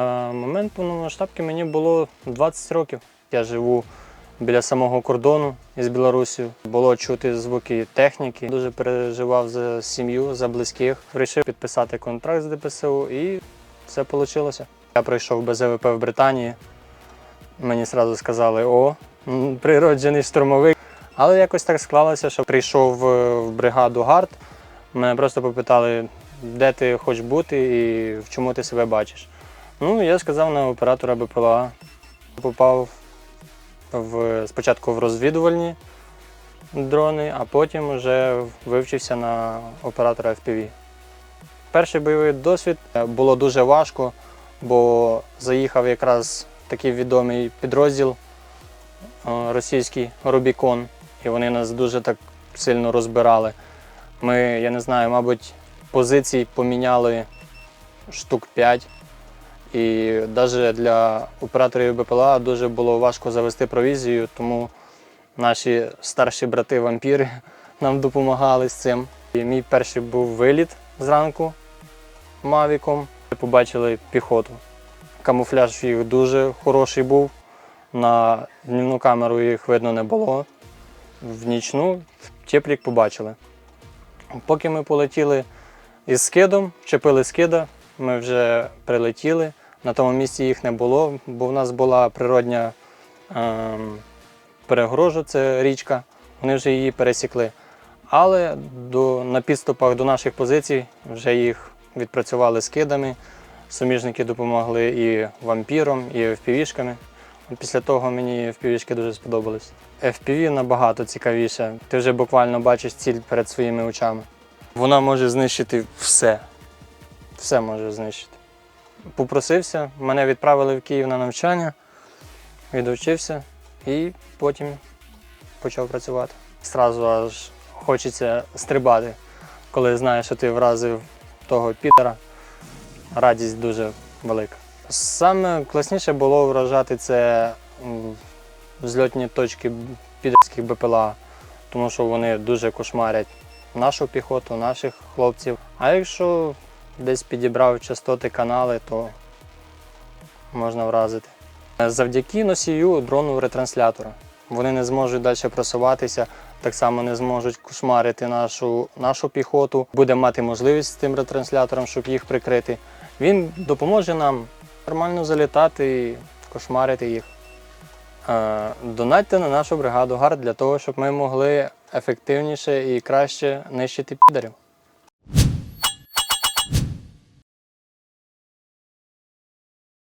На момент повномасштабки мені було 20 років. Я живу біля самого кордону із Білорусією. Було чути звуки техніки. Дуже переживав за сім'ю, за близьких. Вирішив підписати контракт з ДПСУ і все вийшло. Я пройшов БЗВП в Британії. Мені одразу сказали, о, природжений штурмовик. Але якось так склалося, що прийшов е, в бригаду ГАРД. Мене просто попитали, де ти хочеш бути і в чому ти себе бачиш. Ну, я сказав на оператора БПЛА. Попав в, спочатку в розвідувальні дрони, а потім вже вивчився на оператора FPV. Перший бойовий досвід е, було дуже важко, бо заїхав якраз такий відомий підрозділ е, російський Рубікон, і вони нас дуже так сильно розбирали. Ми, я не знаю, мабуть, позицій поміняли штук 5. І навіть для операторів БПЛА дуже було важко завести провізію, тому наші старші брати вампіри нам допомагали з цим. І мій перший був виліт зранку мавіком. Побачили піхоту. Камуфляж їх дуже хороший був. На днівну камеру їх видно не було. В нічну теплік побачили. Поки ми полетіли із скидом, вчепили скида, ми вже прилетіли. На тому місці їх не було, бо в нас була природня ем, перегорожа, це річка. Вони вже її пересікли. Але до, на підступах до наших позицій вже їх відпрацювали скидами. Суміжники допомогли і вампіром, і FPV-шками. Після того мені FPV-шки дуже сподобались. FPV набагато цікавіше. Ти вже буквально бачиш ціль перед своїми очами. Вона може знищити все. Все може знищити. Попросився, мене відправили в Київ на навчання, відвчився і потім почав працювати. Зразу аж хочеться стрибати, коли знаєш, що ти вразив того Пітера. Радість дуже велика. Саме класніше було вражати це взльотні точки підерських БПЛА, тому що вони дуже кошмарять нашу піхоту, наших хлопців. А якщо десь підібрав частоти канали, то можна вразити. Завдяки носію дрону ретранслятора. Вони не зможуть далі просуватися, так само не зможуть кошмарити нашу, нашу піхоту. Буде мати можливість з тим ретранслятором, щоб їх прикрити. Він допоможе нам нормально залітати і кошмарити їх. Е, Донатьте на нашу бригаду ГАРД для того, щоб ми могли ефективніше і краще нищити підарів.